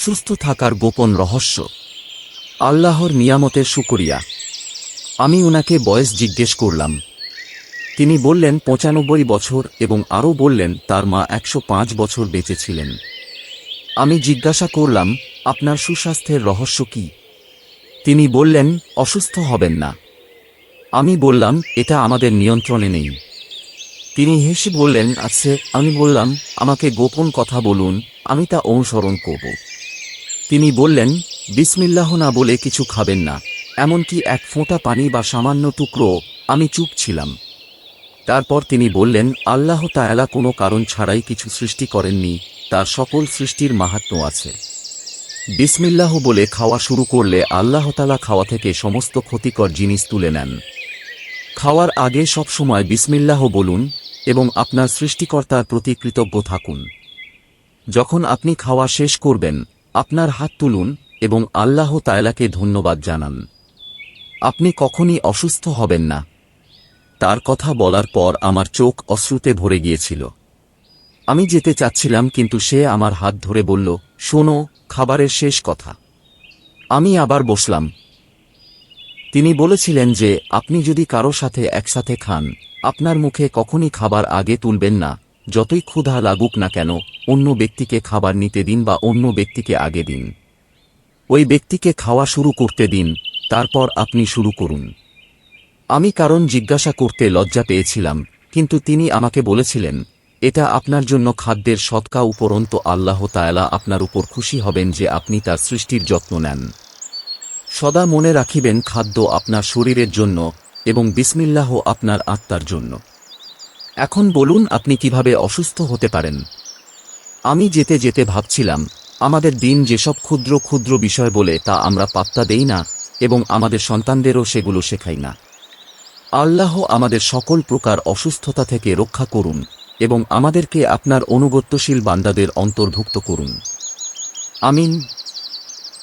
সুস্থ থাকার গোপন রহস্য। আল্লাহর নিয়ামতের শুকরিয়া। আমি ওনাকে বয়স জিজ্ঞেস করলাম। তিনি বললেন, পঁচানব্বই বছর এবং আরও বললেন, তার মা একশো পাঁচ বছর বেঁচে ছিলেন আমি জিজ্ঞাসা করলাম, আপনার সুস্বাস্থ্যের রহস্য কি? তিনি বললেন, অসুস্থ হবেন না। আমি বললাম, এটা আমাদের নিয়ন্ত্রণে নেই। তিনি হেসে বললেন আছে আমি বললাম, আমাকে গোপন কথা বলুন, আমি তা অনুসরণ করব। তিনি বললেন, বিসমিল্লাহ না বলে কিছু খাবেন না। এমনকি এক ফোঁটা পানি বা সামান্য টুকরো আমি চুপ ছিলাম। তারপর তিনি বললেন, আল্লাহ তায়ালা কোনো কারণ ছাড়াই কিছু সৃষ্টি করেননি, তার সকল সৃষ্টির মাহাত্ম্য আছে। বিসমিল্লাহ বলে খাওয়া শুরু করলে আল্লাহ তালা খাওয়া থেকে সমস্ত ক্ষতিকর জিনিস তুলে নেন। খাওয়ার আগে সবসময় বিসমিল্লাহ বলুন এবং আপনার সৃষ্টিকর্তার প্রতি কৃতজ্ঞ থাকুন। যখন আপনি খাওয়া শেষ করবেন আপনার হাত তুলুন এবং আল্লাহ তায়লাকে ধন্যবাদ জানান। আপনি কখনই অসুস্থ হবেন না। তার কথা বলার পর আমার চোখ অশ্রুতে ভরে গিয়েছিল। আমি যেতে চাচ্ছিলাম কিন্তু সে আমার হাত ধরে বলল, শোনো, খাবারের শেষ কথা। আমি আবার বসলাম। তিনি বলেছিলেন যে, আপনি যদি কারও সাথে একসাথে খান, আপনার মুখে কখনই খাবার আগে তুলবেন না। যতই ক্ষুধা লাগুক না কেন, অন্য ব্যক্তিকে খাবার নিতে দিন বা অন্য ব্যক্তিকে আগে দিন। ওই ব্যক্তিকে খাওয়া শুরু করতে দিন, তারপর আপনি শুরু করুন। আমি কারণ জিজ্ঞাসা করতে লজ্জা পেয়েছিলাম, কিন্তু তিনি আমাকে বলেছিলেন, এটা আপনার জন্য খাদ্যের সৎকা উপরন্ত আল্লাহ তায়ালা আপনার উপর খুশি হবেন যে আপনি তার সৃষ্টির যত্ন নেন। সদা মনে রাখিবেন খাদ্য আপনার শরীরের জন্য এবং বিসমিল্লাহ আপনার আত্মার জন্য। এখন বলুন আপনি কীভাবে অসুস্থ হতে পারেন। আমি যেতে যেতে ভাবছিলাম, আমাদের দিন যেসব ক্ষুদ্র ক্ষুদ্র বিষয় বলে তা আমরা পাত্তা দেই না এবং আমাদের সন্তানদেরও সেগুলো শেখাই না। আল্লাহ আমাদের সকল প্রকার অসুস্থতা থেকে রক্ষা করুন এবং আমাদেরকে আপনার অনুগত্যশীল বান্দাদের অন্তর্ভুক্ত করুন। আমিন।